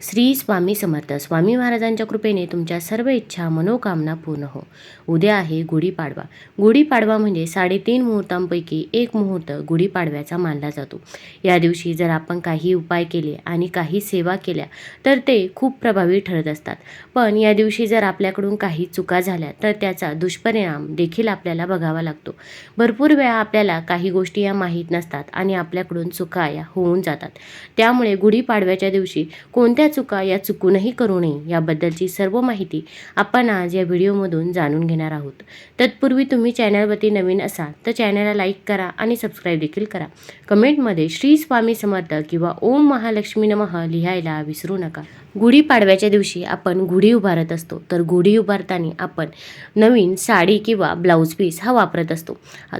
श्री स्वामी समर्थ. स्वामी महाराजांच्या कृपेने तुमच्या सर्व इच्छा मनोकामना पूर्ण हो. उद्या आहे गुढीपाडवा गुढीपाडवा म्हणजे साडेतीन मुहूर्तांपैकी एक मुहूर्त गुढीपाडव्याचा मानला जातो. या दिवशी जर आपण काही उपाय केले आणि काही सेवा केल्या तर ते खूप प्रभावी ठरत असतात. पण या दिवशी जर आपल्याकडून काही चुका झाल्या तर त्याचा दुष्परिणाम देखील आपल्याला बघावा लागतो. भरपूर वेळा आपल्याला काही गोष्टी या माहीत नसतात आणि आपल्याकडून चुका या होऊन जातात. त्यामुळे गुढीपाडव्याच्या दिवशी कोणत्या चुका या चुकूनही करू नये याबद्दलची सर्व माहिती आपण आज या व्हिडिओमधून जाणून घेणार आहोत. तत्पूर्वी तुम्ही चॅनलवरती नवीन असाल तर चॅनलला लाईक करा आणि सबस्क्राईब देखील करा. कमेंटमध्ये श्री स्वामी समर्थ किंवा ओम महालक्ष्मी नमः लिहायला विसरू नका. गुढीपाडव्याच्या दिवशी आपण गुढी उभारत असतो. तर गुढी उभारताना आपण नवीन साडी किंवा ब्लाऊज पीस हा वापरत असतो.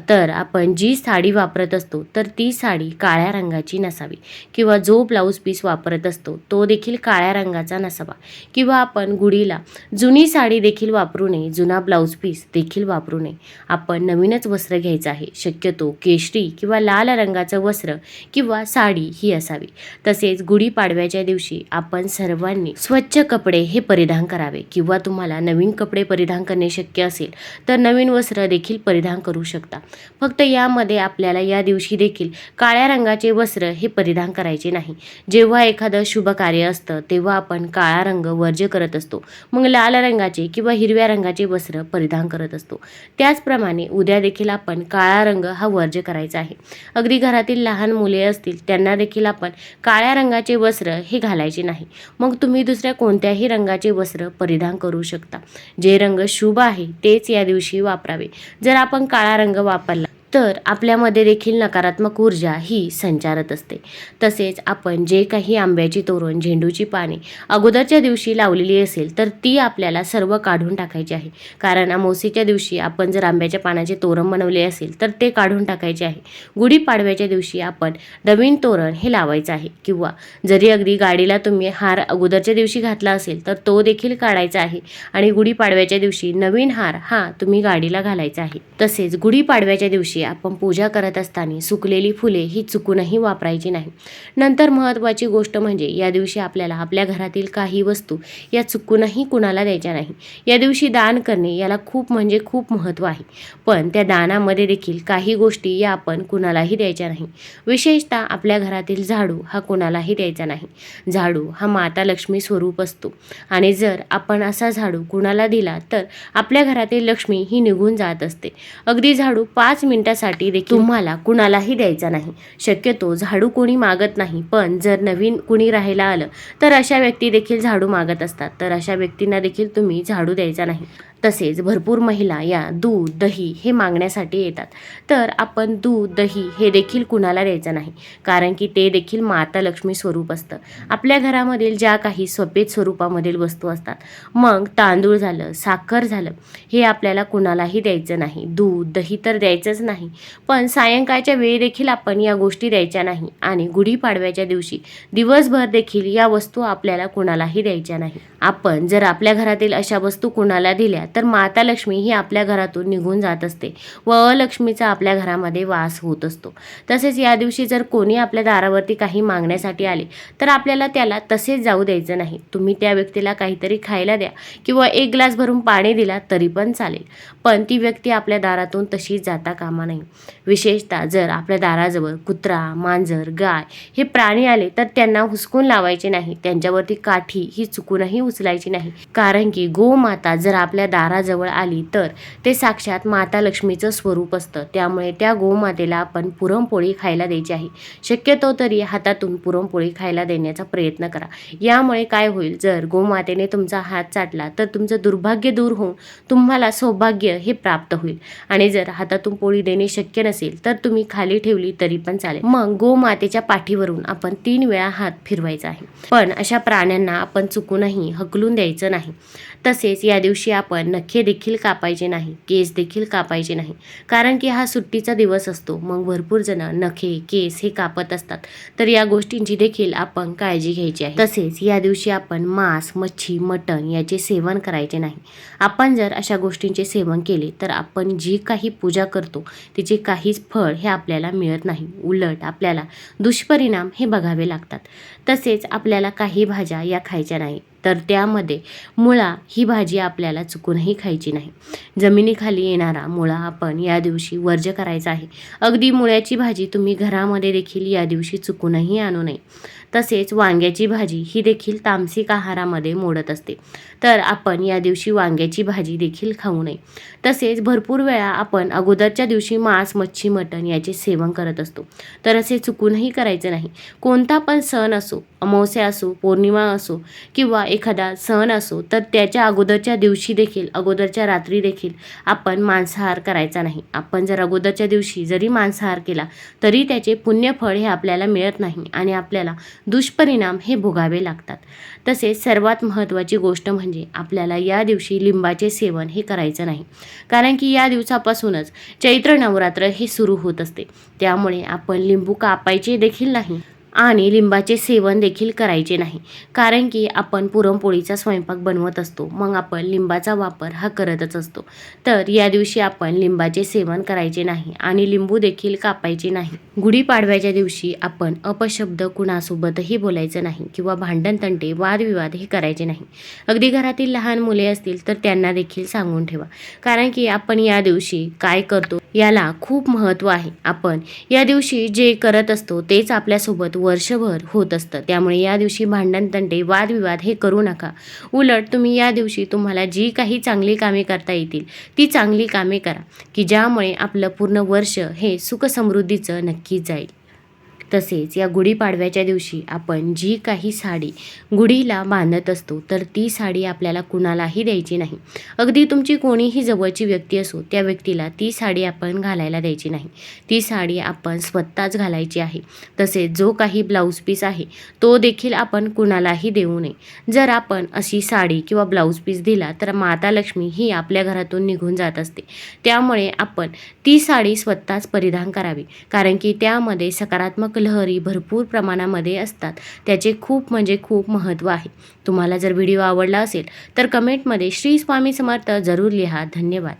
तर आपण जी साडी वापरत असतो तर ती साडी काळ्या रंगाची नसावी किंवा जो ब्लाऊज पीस वापरत असतो तो देखील काळ्या रंगाचा नसावा. किंवा आपण गुढीला जुनी साडी देखील वापरू नये जुना ब्लाऊज पीस देखील वापरू नये. आपण नवीनच वस्त्र घ्यायचं आहे. शक्यतो केशरी किंवा लाल रंगाचं वस्त्र किंवा साडी ही असावी. तसेच गुढीपाडव्याच्या दिवशी आपण सर्व सर्वांनी स्वच्छ कपडे हे परिधान करावे. किंवा तुम्हाला नवीन कपडे परिधान करणे शक्य असेल तर नवीन वस्त्र देखील परिधान करू शकता. फक्त यामध्ये आपल्याला या दिवशी देखील काळ्या रंगाचे वस्त्र हे परिधान करायचे नाही. जेव्हा एखादं शुभ कार्य असतं तेव्हा आपण काळा रंग वर्ज्य करत असतो. मग लाल रंगाचे किंवा हिरव्या रंगाचे वस्त्र परिधान करत असतो. त्याचप्रमाणे उद्या देखील आपण काळा रंग हा वर्ज्य करायचा आहे. अगदी घरातील लहान मुले असतील त्यांना देखील आपण काळ्या रंगाचे वस्त्र हे घालायचे नाही. मग मग तुम्ही दुसऱ्या कोणत्याही रंगाचे वस्त्र परिधान करू शकता. जे रंग शुभ आहे तेच या दिवशी वापरावे. जर आपण काळा रंग वापरला तर आपल्यामध्ये देखील नकारात्मक ऊर्जा ही संचारत असते. तसेच आपण जे काही आंब्याची तोरण झेंडूची पाने अगोदरच्या दिवशी लावलेली असेल तर ती आपल्याला सर्व काढून टाकायची आहे. कारण अमावस्येच्या दिवशी आपण जर आंब्याच्या पानाचे तोरण बनवले असेल तर ते काढून टाकायचे आहे. गुढीपाडव्याच्या दिवशी आपण नवीन तोरण हे लावायचं आहे. किंवा जरी अगदी गाडीला तुम्ही हार अगोदरच्या दिवशी घातला असेल तर तो देखील काढायचा आहे. आणि गुढीपाडव्याच्या दिवशी नवीन हार हा तुम्ही गाडीला घालायचा आहे. तसेच गुढीपाडव्याच्या दिवशी आपण पूजा करत असताना सुकलेली फुले ही चुकूनही वापरायची नाही. नंतर महत्त्वाची गोष्ट म्हणजे या दिवशी आपल्याला आपल्या घरातील काही वस्तू या चुकूनही कुणाला द्यायच्या नाही. या दिवशी दान करणे याला खूप म्हणजे खूप महत्त्व आहे. पण त्या दानामध्ये देखील काही गोष्टी या आपण कुणालाही द्यायच्या नाही. विशेषतः आपल्या घरातील झाडू हा कुणालाही द्यायचा नाही. झाडू हा माता लक्ष्मी स्वरूप असतो. आणि जर आपण असा झाडू कुणाला दिला तर आपल्या घरातील लक्ष्मी ही निघून जात असते. अगदी झाडू पाच मिनिटासाठी देखील तुम्हाला कुणालाही द्यायचा नाही. शक्यतो झाडू कोणी मागत नाही पण जर नवीन कुणी राहायला आलं तर अशा व्यक्ती देखील झाडू मागत असतात. तर अशा व्यक्तींना देखील तुम्ही झाडू द्यायचा नाही. तसेच भरपूर महिला या दूध दही हे मागण्यासाठी येतात. तर आपण दूध दही हे देखील कुणाला द्यायचं नाही. कारण की ते देखील माता लक्ष्मी स्वरूप असतं. आपल्या घरामधील ज्या काही सफेद स्वरूपामधील वस्तू असतात मग तांदूळ झालं साखर झालं हे आपल्याला कुणालाही द्यायचं नाही. दूध दही तर द्यायचंच नाही. पण सायंकाळच्या वेळी देखील आपण या गोष्टी द्यायच्या नाही. आणि गुढीपाडव्याच्या दिवशी दिवसभर देखील या वस्तू आपल्याला कुणालाही द्यायच्या नाही. आपण जर आपल्या घरातील अशा वस्तू कुणाला दिल्या तर माता लक्ष्मी ही आपल्या घरातून निघून जात असते व अलक्ष्मीचा आपल्या घरामध्ये वास होत असतो. तसेच या दिवशी जर कोणी आपल्या दारावरती काही मागण्यासाठी आले तर आपल्याला त्याला तसेच जाऊ द्यायचं नाही. तुम्ही त्या व्यक्तीला काहीतरी खायला द्या किंवा एक ग्लास भरून पाणी दिला तरी पण चालेल. पण ती व्यक्ती आपल्या दारातून तशीच जाता कामा नाही विशेषतः जर आपल्या दाराजवळ कुत्रा मांजर गाय हे प्राणी आले तर त्यांना हुसकून लावायचे नाही. त्यांच्यावरती काठी ही चुकूनही उचलायची नाही. कारण की गोमाता जर आपल्या दाराजवळ आली तर ते साक्षात माता लक्ष्मीचं स्वरूप असतं. त्यामुळे त्या गोमातेला आपण पुरणपोळी खायला द्यायची आहे. शक्यतो तरी हातातून पुरणपोळी खायला देण्याचा प्रयत्न करा. यामुळे काय होईल? जर गोमातेने तुमचा हात चाटला तर तुमचं दुर्भाग्य दूर होऊन तुम्हाला सौभाग्य हे प्राप्त होईल. आणि जर हातातून पोळी देणे शक्य नसेल तर तुम्ही खाली ठेवली तरी पण चालेल. मग गोमातेच्या पाठीवरून आपण तीन वेळा हात फिरवायचा आहे. पण अशा प्राण्यांना आपण चुकूनही हकलून द्यायचं नाही. तसेच या दिवशी आपण नखे देखील कापायचे नाही केस देखील कापायचे नाही. कारण की हा सुट्टीचा दिवस असतो. मग भरपूर जण नखे केस हे कापत असतात. तर या गोष्टींची देखील आपण काळजी घ्यायची आहे. तसेच या दिवशी आपण मांस मच्छी मटण याचे सेवन करायचे नाही. आपण जर अशा गोष्टींचे सेवन केले तर आपण जी काही पूजा करतो तिचे काहीच फळ हे आपल्याला मिळत नाही. उलट आपल्याला दुष्परिणाम हे बघावे लागतात. तसेच आपल्याला काही भाज्या या खायच्या नाही. तर त्यामध्ये मुळा ही भाजी आपल्याला चुकूनही खायची नाही. जमिनीखाली येणारा मुळा आपण या दिवशी वर्ज करायचा आहे. अगदी मुळ्याची भाजी तुम्ही घरामध्ये देखील या दिवशी चुकूनही आणू नये. तसेच वांग्याची भाजी ही देखील तामसिक आहारामध्ये मोडत असते. तर आपण या दिवशी वांग्याची भाजी देखील खाऊ नये. तसेच भरपूर वेळा आपण अगोदरच्या दिवशी मांस मच्छी मटण याचे सेवन करत असतो. तर असे चुकूनही करायचं नाही. कोणता पण सण असो अमावस्या असो पौर्णिमा असो किंवा एखादा सण असो तर त्याच्या अगोदरच्या दिवशी देखील अगोदरच्या रात्री देखील आपण मांसाहार करायचा नाही. आपण जर अगोदरच्या दिवशी जरी मांसाहार केला तरी त्याचे पुण्यफळ हे आपल्याला मिळत नाही आणि आपल्याला दुष्परिणाम हे भोगावे लागतात. तसेच सर्वात महत्त्वाची गोष्ट म्हणजे आपल्याला या दिवशी लिंबाचे सेवन हे करायचं नाही. कारण की या दिवसापासूनच चैत्र नवरात्र हे सुरू होत असते. त्यामुळे आपण लिंबू कापायचे देखील नाही. आणि लिंबाचे सेवन देखील करायचे नाही. कारण की आपण पुरणपोळीचा स्वयंपाक बनवत असतो. मग आपण लिंबाचा वापर हा करतच असतो. तर या दिवशी आपण लिंबाचे सेवन करायचे नाही आणि लिंबू देखील कापायचे नाही. गुढीपाडव्याच्या दिवशी आपण अपशब्द कुणासोबतही बोलायचं नाही किंवा भांडण तंटे वादविवाद हे करायचे नाही. अगदी घरातील लहान मुले असतील तर त्यांना देखील सांगून ठेवा. कारण की आपण या दिवशी काय करतो याला खूप महत्त्व आहे. आपण या दिवशी जे करत असतो तेच आपल्यासोबत वर्षभर होत असतं. त्यामुळे या दिवशी भांडणतंडे वादविवाद हे करू नका. उलट तुम्ही या दिवशी तुम्हाला जी काही चांगली कामे करता येतील ती चांगली कामे करा की ज्यामुळे आपलं पूर्ण वर्ष हे सुखसमृद्धीचं नक्की जाईल. तसेच या गुढीपाडव्याच्या दिवशी आपण जी काही साडी गुढीला बांधत असतो तर ती साडी आपल्याला कुणालाही द्यायची नाही. अगदी तुमची कोणीही जवळची व्यक्ती असो त्या व्यक्तीला ती साडी आपण घालायला द्यायची नाही. ती साडी आपण स्वतःच घालायची आहे. तसेच जो काही ब्लाऊज पीस आहे तो देखील आपण कुणालाही देऊ नये. जर आपण अशी साडी किंवा ब्लाऊज पीस दिला तर माता लक्ष्मी ही आपल्या घरातून निघून जात असते. त्यामुळे आपण ती साडी स्वतःच परिधान करावी. कारण की त्यामध्ये सकारात्मक लहरी भरपूर प्रमाणामध्ये असतात. त्याचे खूप म्हणजे खूप महत्त्व आहे. तुम्हाला जर व्हिडिओ आवडला असेल तर कमेंटमध्ये श्री स्वामी समर्थ जरूर लिहा. धन्यवाद.